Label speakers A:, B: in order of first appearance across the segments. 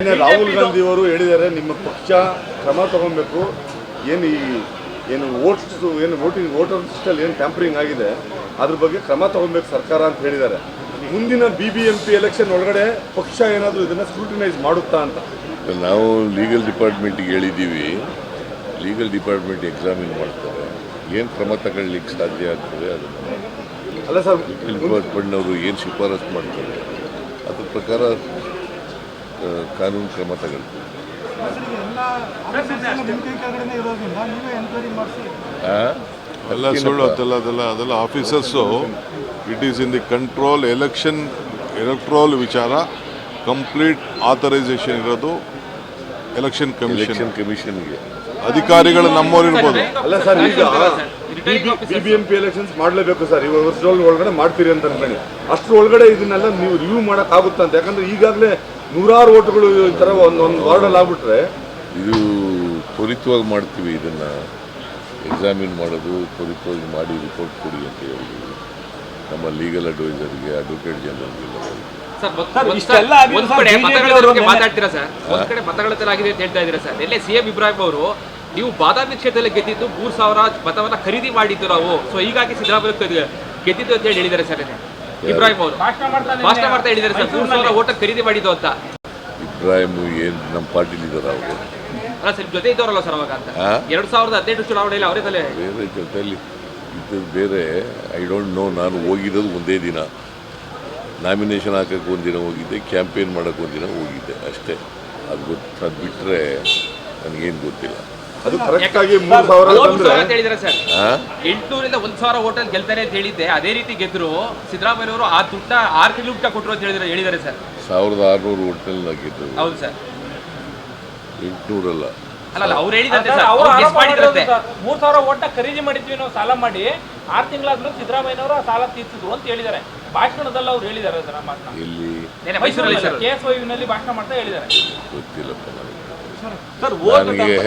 A: ರಾಹುಲ್ ಗಾಂಧಿ ಅವರು ಹೇಳಿದ್ದಾರೆ ನಿಮ್ಮ ಪಕ್ಷ ಕ್ರಮ ತಗೊಬೇಕು. ಏನು ಈ ಏನು ವೋಟ್ಸ್ ಏನು ವೋಟಿಂಗ್ ವೋಟರ್ ಲಿಸ್ಟಲ್ಲಿ ಏನು ಟ್ಯಾಂಪರಿಂಗ್ ಆಗಿದೆ ಅದ್ರ ಬಗ್ಗೆ ಕ್ರಮ ತಗೊಬೇಕು ಸರ್ಕಾರ ಅಂತ ಹೇಳಿದ್ದಾರೆ. ಮುಂದಿನ B B M P election ಒಳಗಡೆ ಪಕ್ಷ ಏನಾದರೂ ಇದನ್ನು ಸ್ಕ್ರೂಟಿನೈಸ್ ಮಾಡುತ್ತಾ ಅಂತ.
B: ನಾವು ಲೀಗಲ್ ಡಿಪಾರ್ಟ್ಮೆಂಟಿಗೆ ಹೇಳಿದ್ದೀವಿ. ಲೀಗಲ್ ಡಿಪಾರ್ಟ್ಮೆಂಟ್ ಎಕ್ಸಾಮಿನ್ ಮಾಡ್ತಾರೆ. ಏನು ಕ್ರಮ ತಗೊಳ್ಳಿಕ್ಕೆ ಸಾಧ್ಯ ಆಗ್ತದೆ ಅದನ್ನು
A: ಅಲ್ಲ ಸರ್
B: ಡಿಪಾರ್ಟ್ಮೆಂಟ್ನವರು ಏನು ಶಿಫಾರಸು ಮಾಡ್ತಾರೆ? ಅದ್ರ ಪ್ರಕಾರ ಕಾನೂನು ಕ್ರಮ ತಗೊಳ್ತೀವಿ ಆ?
C: ಎಲ್ಲ ಸುಳ್ಳು ಅದೆಲ್ಲ ಅದೆಲ್ಲ ಅದೆಲ್ಲ officers it is in the control election electoral ವಿಚಾರ ಕಂಪ್ಲೀಟ್ ಆಥರೈಸೇಷನ್ ಇರೋದು ಎಲೆಕ್ಷನ್ ಕಮಿಷನ್
B: ಎಲೆಕ್ಷನ್ ಕಮಿಷನ್ಗೆ
C: ಅಧಿಕಾರಿಗಳು ನಮ್ಮವ್ರು ಇರ್ಬೋದು.
A: ಅಲ್ಲ ಸರ್ ಈಗ BBMP B M P elections ಮಾಡಲೇಬೇಕು ಸರ್ ಈ ವರ್ಷದ ಒಳಗಡೆ ಮಾಡ್ತೀರಿ ಅಂತ ಅನ್ಕೊಳ್ಳಿ ಅಷ್ಟ್ರ ಒಳಗಡೆ ಇದನ್ನೆಲ್ಲ ನೀವು ರಿವ್ಯೂ ಮಾಡೋಕ್ಕಾಗುತ್ತಂತ ಅಂತ? ಯಾಕಂದ್ರೆ ಈಗಾಗಲೇ ನೂರಾರು ಓಟ್ಗಳು ಈ ಥರ ಒಂದು ಒಂದು ವಾರ್ಡಲ್ಲಿ ಆಗ್ಬಿಟ್ರೆ
B: ಇದು ತ್ವರಿತವಾಗಿ ಮಾಡ್ತೀವಿ ಇದನ್ನು. ಎಕ್ಸಾಮಿನ್ ಮಾಡೋದು ತ್ವರಿತವಾಗಿ ಮಾಡಿ ರಿಪೋರ್ಟ್ ಕೊಡಿ ಅಂತ ಹೇಳಿದ್ವಿ ನಮ್ಮ ಲೀಗಲ್ ಅಡ್ವೈಸರ್ಗೆ ಅಡ್ವೊಕೇಟ್ ಜನರಲ್ಗೆಲ್ಲ
D: ಸರ್, ಒಂದ್-
E: ಸರ್,
D: ಒಂದ್
E: ಇಷ್ಟೆಲ್ಲ
D: ಕಡೆ- ಮತಗಳ ಮಾತಾಡ್ತೀರಾ ಸರ್? ಒಂದ್ ಕಡೆ ಮತಗಳ ಆಗಿದೆ ಅಂತ ಹೇಳ್ತಾ ಇದ್ದೀರಾ ಸರ್? ಎಲ್ಲೇ ಸಿಎಂ ಇಬ್ರಾಹಿಂ ಅವರು ನೀವು ಬಾದಾಮಿ ಕ್ಷೇತ್ರದಲ್ಲಿ ಗೆದ್ದಿದ್ದು ಮೂರ್ ಸಾವಿರ ಮತವನ್ನ ಖರೀದಿ ಮಾಡಿದ್ದು ನಾವು. ಸೊ ಹೀಗಾಗಿ ಸಿದ್ದರಾಮಯ್ಯ ಗೆದ್ದಿದ್ದು ಅಂತ ಹೇಳಿ ಹೇಳಿದ್ದಾರೆ ಸರ್. ಇಬ್ರಾಹಿಂ ಅವರು. ಭಾಷಣ ಮಾಡ್ತಾ ಹೇಳಿದ್ದಾರೆ ಸರ್. ಮೂರು ಸಾವಿರ ಓಟ ಖರೀದಿ ಮಾಡಿದ್ದು ಅಂತ.
B: ಇಬ್ರಾಹಿಂ ಏನು ನಮ್ಮ ಪಾರ್ಟಿಲಿದ್ದಾರೆ ಅವರು?
D: ಅಲ್ಲ ಸರ್ ಜೊತೆ ಇದ್ದವರಲ್ಲ ಸರ್ ಅವಾಗ ಅಂತ.
B: ಎರಡು
D: ಎರಡ್ ಸಾವಿರದ ಹದಿನೆಂಟು ಚುನಾವಣೆಯಲ್ಲಿ ಅವರೇ ತಲೆ.
B: ಬೇರೆ ಜೊತೆಯಲ್ಲಿ ಇದು ಬೇರೆ. ಐ ಡೋಂಟ್ ನೋ ನಾನು ಹೋಗಿರೋದು ಒಂದೇ ದಿನ. ನಾಮಿನೇಷನ್ ಹಾಕಕ್ಕೆ ಒಂದಿನ ಹೋಗಿದ್ದೆ ಕ್ಯಾಂಪೇನ್ ಮಾಡೋಕ್ಕೆ ಒಂದಿನ ಹೋಗಿದ್ದೆ ಅಷ್ಟೇ. ಅದು ಗೊತ್ತು ಅದು ಬಿಟ್ಟರೆ ನನಗೇನು ಗೊತ್ತಿಲ್ಲ.
A: ಅದು ಕರೆಕ್ಟ್ ಆಗಿ ಮೂರು ಸಾವಿರ
D: ಅಂತ ಹೇಳಿದ್ದಾರೆ ಸರ್. ಎಂಟುನೂರಿಂದ ಒಂದ್ ಸಾವಿರ ಹೋಟೆಲ್ ಗೆಲ್ತಾರೆ ಅಂತ ಹೇಳಿದ್ದೆ. ಅದೇ ರೀತಿ ಗೆದ್ರು. ಸಿದ್ದರಾಮಯ್ಯ ಅವರು ಆ ದುಡ್ಡ ಆರು ತಿಂಗಳು ಊಟ ಕೊಟ್ಟರು ಅಂತ ಹೇಳಿದ್ರೆ ಹೇಳಿದ್ದಾರೆ ಸರ್.
B: ಸಾವಿರದ ಆರ್ನೂರು ಹೋಟೆಲ್ ನಾಗಿದ್ದು
D: ಹೌದು ಸರ್.
B: ಎಂಟುನೂರಲ್ಲ.
D: ಅಲ್ಲ ಅವ್ರು ಹೇಳಿದಂತೆ
F: ಸರ್, ಅವ್ರು
D: ಗೆಸ್ ಮಾಡಿದ್ರಂತೆ.
F: ಮೂರ್ ಸಾವಿರ ಓಟ ಖರೀದಿ ಮಾಡಿದ್ವಿ ನಾವು ಸಾಲ ಮಾಡಿ ಆರು ತಿಂಗಳಾದ್ಮೇಲೆ ಸಿದ್ದರಾಮಯ್ಯನವರು ಆ ಸಾಲ ತೀರ್ಸಿದ್ರು ಅಂತ ಹೇಳಿದ್ದಾರೆ. ಭಾಷಣದಲ್ಲಿ ಅವ್ರು ಹೇಳಿದ್ದಾರೆ ಸರ್ ಆ ಮಾತನ್ನ.
B: ಇಲ್ಲಿ
D: ಮೈಸೂರಲ್ಲಿ ಸರ್.
F: ಕೆ ಎಸ್ನಲ್ಲಿ ಭಾಷಣ ಮಾಡ್ತಾ ಹೇಳಿದ್ದಾರೆ.
B: ಗೊತ್ತಿಲ್ಲಪ್ಪ ನನಗೆ
E: ಸರ್
B: ನನಗೆ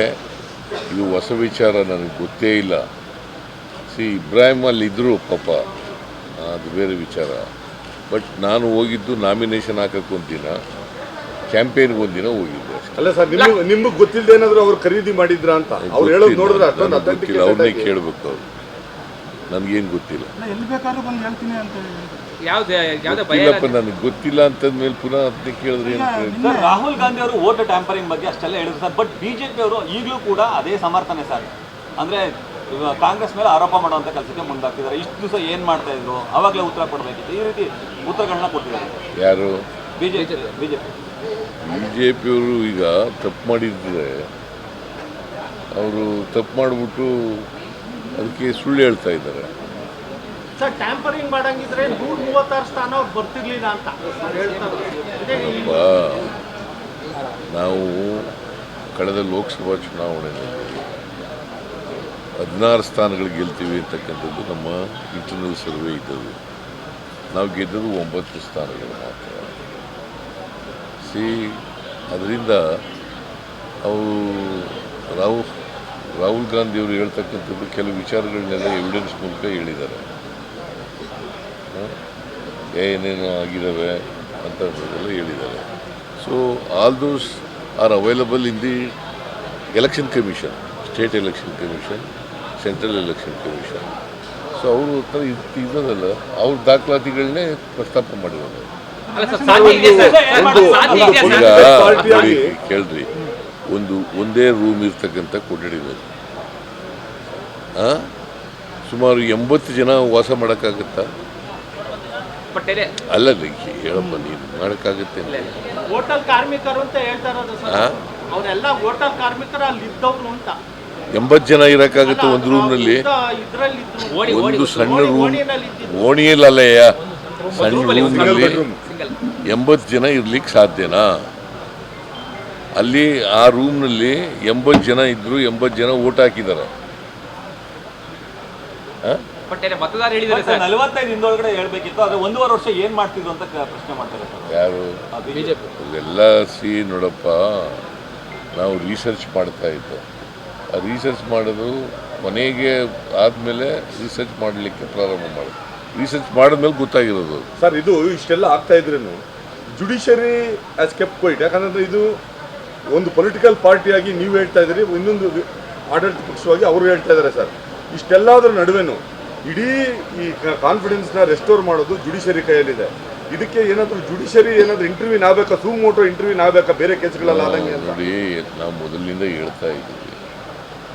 B: ಇದು ಹೊಸ ವಿಚಾರ ನನಗೆ ಗೊತ್ತೇ ಇಲ್ಲ. ಸಿ ಇಬ್ರಾಹಿಂ ಅಲ್ಲಿ ಇದ್ದರು ಪಾಪ ಅದು ಬೇರೆ ವಿಚಾರ. ಬಟ್ ನಾನು ಹೋಗಿದ್ದು ನಾಮಿನೇಷನ್ ಹಾಕಕ್ಕೆ ಒಂದಿನ. ಕ್ಯಾಂಪೇನ್ಗೆ ಒಂದಿನ ಹೋಗಿದ್ದೆ ಅಷ್ಟೇ.
A: ಅಲ್ಲ ಸರ್ ನಿಮ್ಗೆ ನಿಮ್ಗೆ ಗೊತ್ತಿಲ್ಲದೆ ಏನಾದರೂ ಅವ್ರು ಖರೀದಿ ಮಾಡಿದ್ರ ಅಂತ? ಅವ್ರು ಹೇಳೋದು ನೋಡಿದ್ರೆ ಅಷ್ಟೊಂದು
B: ಗೊತ್ತಿಲ್ಲ. ಅವ್ರನ್ನೇ ಕೇಳಬೇಕು ಅವ್ರು. ನನಗೇನು ಗೊತ್ತಿಲ್ಲ.
D: ಯಾವ್ದು ಯಾವ್ದೇ ಭಯ
B: ಇಲ್ಲಪ್ಪ ನನಗೆ ಗೊತ್ತಿಲ್ಲ ಅಂತಂದ್ಮೇಲೆ ಪುನಃ ಅದನ್ನ ಕೇಳಿದ್ರೆ ಏನು ಪ್ರಯೋಜನ?
E: ಸರ್ ರಾಹುಲ್ ಗಾಂಧಿ ಅವರು ಓಟ್ ಟ್ಯಾಂಪರಿಂಗ್ ಬಗ್ಗೆ ಅಷ್ಟೆಲ್ಲ ಹೇಳಿದ್ರು ಸರ್ ಬಟ್ ಬಿಜೆಪಿ ಅವರು ಈಗಲೂ ಕೂಡ ಅದೇ ಸಮರ್ಥನೆ ಸರ್. ಅಂದ್ರೆ ಕಾಂಗ್ರೆಸ್ ಮೇಲೆ ಆರೋಪ ಮಾಡುವಂತ ಕೆಲಸಕ್ಕೆ ಮುಂದಾಗ್ತಿದ್ದಾರೆ. ಇಷ್ಟು ದಿವಸ ಏನ್ ಮಾಡ್ತಾ ಇದ್ರು? ಅವಾಗಲೇ ಉತ್ತರ ಕೊಡಬೇಕಿತ್ತು. ಈ ರೀತಿ ಉತ್ತರಗಳನ್ನ ಕೊಟ್ಟಿದ್ದಾರೆ.
B: ಯಾರು?
E: ಬಿಜೆಪಿ ಬಿಜೆಪಿ
B: ಬಿ ಜೆ ಪಿಯವರು ಈಗ ತಪ್ಪು ಮಾಡಿದ್ರೆ ಅವರು ತಪ್ಪು ಮಾಡಿಬಿಟ್ಟು ಅದಕ್ಕೆ ಸುಳ್ಳು ಹೇಳ್ತಾ ಇದ್ದಾರೆ.
G: ಸರ್ ಟ್ಯಾಂಪರಿಂಗ್ ಮಾಡಂಗಿದ್ರೆ ನೂರ ಮೂವತ್ತಾರು ಸ್ಥಾನ ಅವ್ರು ಬರ್ತಿರ್ಲಿಲ್ಲ ಅಂತ.
B: ನಾವು ಕಳೆದ ಲೋಕಸಭಾ ಚುನಾವಣೆಯಲ್ಲಿ ಹದಿನಾರು ಸ್ಥಾನಗಳು ಗೆಲ್ತೀವಿ ಅಂತಕ್ಕಂಥದ್ದು ನಮ್ಮ ಇಂಟರ್ನಲ್ ಸರ್ವೆ ಇದ್ದದ್ದು. ನಾವು ಗೆದ್ದದ್ದು ಒಂಬತ್ತು ಸ್ಥಾನಗಳು ಮಾತ್ರ. ಸಿ ಅದರಿಂದ ಅವು ರಾಹುಲ್ ರಾಹುಲ್ ಗಾಂಧಿಯವರು ಹೇಳ್ತಕ್ಕಂಥದ್ದು ಕೆಲವು ವಿಚಾರಗಳನ್ನೆಲ್ಲ ಎವಿಡೆನ್ಸ್ ಮೂಲಕ ಹೇಳಿದ್ದಾರೆ? ಏನೇನು ಆಗಿದ್ದಾವೆ ಅಂತ ಹೇಳಿದ್ದಾರೆ. So all those are available in the election commission state election commission central election commission so ಅವರು ಹತ್ರ ಇದ್ದದಲ್ಲ ಅವ್ರ ದಾಖಲಾತಿಗಳನ್ನೇ ಪ್ರಸ್ತಾಪ ಮಾಡಿರೋದು.
D: ಅಲ್ಲ ಸರ್ ಸಾಧ್ಯ ಇದೆ ಸರ್.
A: ಒಂದು-
D: ಸಾಧ್ಯ ಇದೆ ಸರ್.
A: ಪಾರ್ಟಿಯಾಗಿ-
B: ನೋಡಿ, ಕೇಳ್ರಿ ಒಂದು ಒಂದೇ ರೂಮ್ ಇರ್ತಕ್ಕಂಥ ಕೊಠಡಿನಲ್ಲಿ ಆ? ಸುಮಾರು ಎಂಬತ್ತು ಜನ ವಾಸ ಮಾಡೋಕ್ಕಾಗತ್ತಾ?
D: ಪಟ್ಟೇನೆ
B: ಅಲ್ಲ ರೀ, ಹೇಳಪ್ಪ ನೀನು ಮಾಡೋಕ್ಕಾಗುತ್ತೆ.
G: ಹೋಟೆಲ್ ಕಾರ್ಮಿಕರು ಅಂತ ಹೇಳ್ತಾ ಇರೋದು ಸರ್. ಅವರೆಲ್ಲ ಹೋಟೆಲ್ ಕಾರ್ಮಿಕರು ಅಲ್ಲಿ ಇದ್ದವ್ರು ಅಂತ.
B: ಎಂಬತ್ತು ಜನ ಇರೋಕ್ಕಾಗತ್ತೆ ಒಂದು ರೂಮ್ನಲ್ಲಿ? ಒಂದು ಸಣ್ಣ ರೂಮ್. ಓಣಿಯಲ್ಲಲ್ಲಯ್ಯ. ಸಣ್ಣ ರೂಮ್ನಲ್ಲಿ
D: ಸಿಂಗಲ್
B: ಎಂಬತ್ತು ಜನ ಇರ್ಲಿಕ್ಕೆ ಸಾಧ್ಯನಾ? ಅಲ್ಲಿ ಆ ರೂಮ್ನಲ್ಲಿ ಎಂಬತ್ತು ಜನ ಇದ್ದರು ಎಂಬತ್ತು ಜನ ಓಟ್ ಹಾಕಿದ್ದಾರೆ ಆ?
D: ಪಟ್ಟೇನೆ ಮತದಾರ ಹೇಳಿದ್ದಾರೆ ಸರ್.
E: ನಲವತ್ತೈದು ಹಿಂದೊಳಗಡೆ ಹೇಳ್ಬೇಕಿತ್ತು ಆದ್ರೆ ಒಂದೂವರೆ ವರ್ಷ ಏನು ಮಾಡ್ತಿದ್ರು ಅಂತ ಪ್ರಶ್ನೆ ಮಾಡ್ತಾರೆ ಸರ್.
B: ಯಾರು?
D: ಬಿಜೆಪಿ.
B: ಎಲ್ಲ ಸಿ ನೋಡಪ್ಪ ನಾವು ರಿಸರ್ಚ್ ಮಾಡ್ತಾ ಇದ್ದೆ. ಆ ರಿಸರ್ಚ್ ಮಾಡೋದು ಮನೆಗೆ ಆದಮೇಲೆ ರಿಸರ್ಚ್ ಮಾಡಲಿಕ್ಕೆ ಪ್ರಾರಂಭ ಮಾಡೋದು ರಿಸರ್ಚ್ ಮಾಡಿದ್ಮೇಲೆ ಗೊತ್ತಾಗಿರೋದು.
A: ಸರ್ ಇದು ಇಷ್ಟೆಲ್ಲ ಆಗ್ತಾ ಇದ್ರೂ ಜುಡಿಷರಿ ಆಸ್ ಕೆಪ್ ಕ್ವೈಟ್ ಯಾಕಂದ್ರೆ ಇದು ಒಂದು ಪೊಲಿಟಿಕಲ್ ಪಾರ್ಟಿಯಾಗಿ ನೀವು ಹೇಳ್ತಾ ಇದ್ದೀರಿ ಇನ್ನೊಂದು ಆಡಳಿತ ಪಕ್ಷವಾಗಿ ಅವರು ಹೇಳ್ತಾ ಇದ್ದಾರೆ ಸರ್. ಇಷ್ಟೆಲ್ಲದರ ನಡುವೆನೂ ಇಡೀ ಈ ಕಾನ್ಫಿಡೆನ್ಸ್ನ ರೆಸ್ಟೋರ್ ಮಾಡೋದು ಜುಡಿಷರಿ ಕೈಯಲ್ಲಿದೆ. ಇದಕ್ಕೆ ಏನಾದರೂ ಜುಡಿಷರಿ ಏನಾದರೂ ಇಂಟರ್ವ್ಯೂ ಆಗಬೇಕಾ ಸೂ ಮೋಟೋ ಇಂಟರ್ವ್ಯೂ ಆಗಬೇಕಾ ಬೇರೆ ಕೇಸ್ಗಳೆಲ್ಲ ಆದಂಗೆ ಅಂತ.
B: ನೋಡಿ ನಾವು ಮೊದಲಿನಿಂದ ಹೇಳ್ತಾ ಇದ್ದೀವಿ.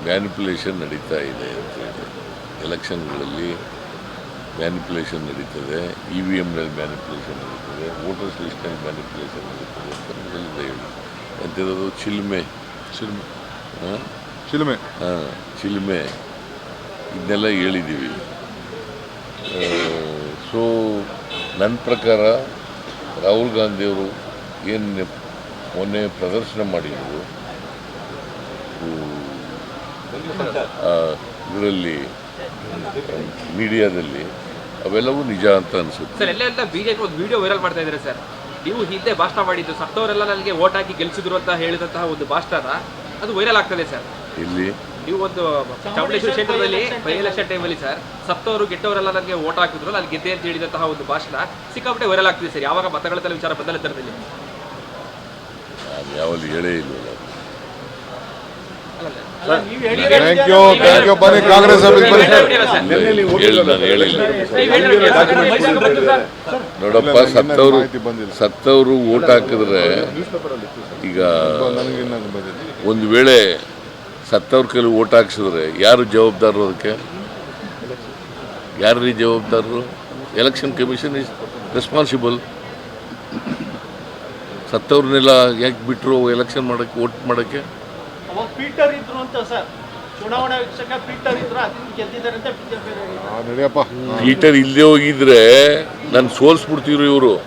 B: ಮ್ಯಾನಿಪುಲೇಷನ್ ನಡೀತಾ ಇದೆ ಅಂತ ಹೇಳಿ. ಎಲೆಕ್ಷನ್ಗಳಲ್ಲಿ ಮ್ಯಾನಿಪುಲೇಷನ್ ನಡೀತದೆ. ಇ ವಿ ಎಮ್ನಲ್ಲಿ ಮ್ಯಾನಿಪುಲೇಷನ್ ನಡೀತದೆ. ವೋಟರ್ಸ್ ಲಿಸ್ಟ್ನಲ್ಲಿ ಮ್ಯಾನಿಪುಲೇಷನ್ ನಡೀತದೆ ಅಂತ ಮೊದಲಿಂದ ಹೇಳಿ. ಅಂತಿರೋದು ಚಿಲ್ಮೆ.
C: ಚಿಲ್ಮೆ.
B: ಹಾಂ?
C: ಚಿಲ್ಮೆ.
B: ಹಾಂ ಚಿಲ್ಮೆ. ಇದನ್ನೆಲ್ಲ ಹೇಳಿದ್ದೀವಿ ಸೊ ನನ್ನ ಪ್ರಕಾರ ರಾಹುಲ್ ಗಾಂಧಿಯವರು ಏನು ಮೊನ್ನೆ ಪ್ರದರ್ಶನ ಮಾಡಿದರು ಇದರಲ್ಲಿ ಮೀಡಿಯಾದಲ್ಲಿ ಅವೆಲ್ಲವೂ ನಿಜ ಅಂತ ಅನಿಸುತ್ತೆ.
D: ಸರ್ ಎಲ್ಲ ಎಲ್ಲ ಬಿಜೆಪಿ ಒಂದು ವಿಡಿಯೋ ವೈರಲ್ ಮಾಡ್ತಾ ಇದ್ದಾರೆ ಸರ್. ನೀವು ಹಿಂದೆ ಭಾಷಣ ಮಾಡಿದ್ದು ಸತ್ತವರೆಲ್ಲ ನನಗೆ ಓಟ್ ಹಾಕಿ ಗೆಲ್ಸಿದ್ರು ಅಂತ ಹೇಳಿದಂತಹ ಒಂದು ಭಾಷಣ ಅದು ವೈರಲ್ ಆಗ್ತದೆ ಸರ್.
B: ಇಲ್ಲಿ
D: ನೀವು ಒಂದು ಚಾಮುಂಡೇಶ್ವರಿ ಕ್ಷೇತ್ರದಲ್ಲಿ ಬೈ ಎಲೆಕ್ಷನ್ ಟೈಮಲ್ಲಿ ಸರ್ ಸತ್ತವರು ಗೆಟ್ಟವರೆಲ್ಲ ನನಗೆ ಓಟ್ ಹಾಕಿದ್ರು. ನಾನು ಗೆದ್ದೆ ಅಂತ ಹೇಳಿದಂತಹ ಒಂದು ಭಾಷಣ ಸಿಕ್ಕಾಪಟ್ಟೆ ವೈರಲ್ ಆಗ್ತಿದೆ ಸರ್ ಯಾವಾಗ ಮತಗಳ ವಿಚಾರ ಬಂದಲ್ಲ ತರದಲ್ಲಿ
B: ನಾನು ಯಾವಲ್ಲಿ ಹೇಳೇ ಇಲ್ಲ
G: ನೀವು ಹೇಳಿ
C: ಥ್ಯಾಂಕ್ ಯು ಥ್ಯಾಂಕ್ ಯು ಬನ್ನಿ ಕಾಂಗ್ರೆಸ್ ಆಫೀಸ್ ಬನ್ನಿ.
A: ನಿನ್ನೆ ನೀವು
B: ಹೇಳಿ
A: ಹೋಗಿದ್ರಲ್ಲ
B: ನಾನು ಹೇಳಿಲ್ಲ.
A: document ಕೊಟ್ಟಿದ್ದಾರೆ.
B: ನೋಡಪ್ಪ ಸತ್ತವರು ಸತ್ತವರು ಓಟ್ ಹಾಕಿದ್ರೆ ಈಗ ಒಂದು ವೇಳೆ ಸತ್ತವ್ರ ಕೈಲಿ ಓಟ್ ಹಾಕ್ಸಿದ್ರೆ ಯಾರು ಜವಾಬ್ದಾರರು ಅದಕ್ಕೆ? ಯಾರ್ರೀ ಜವಾಬ್ದಾರರು? ಎಲೆಕ್ಷನ್ ಕಮಿಷನ್ ಇಸ್ ರೆಸ್ಪಾನ್ಸಿಬಲ್ ಸತ್ತವ್ರನ್ನೆಲ್ಲ ಯಾಕೆ ಬಿಟ್ಟರು ಎಲೆಕ್ಷನ್ ಮಾಡೋಕ್ಕೆ ಓಟ್ ಮಾಡೋಕ್ಕೆ?
G: ಅವಾಗ ಪೀಟರ್
B: ಇಲ್ಲದೆ ಹೋಗಿದ್ರೆ ನಾನು ಸೋಲ್ಸ್ಬಿಡ್ತಿದ್ರು ಇವರು.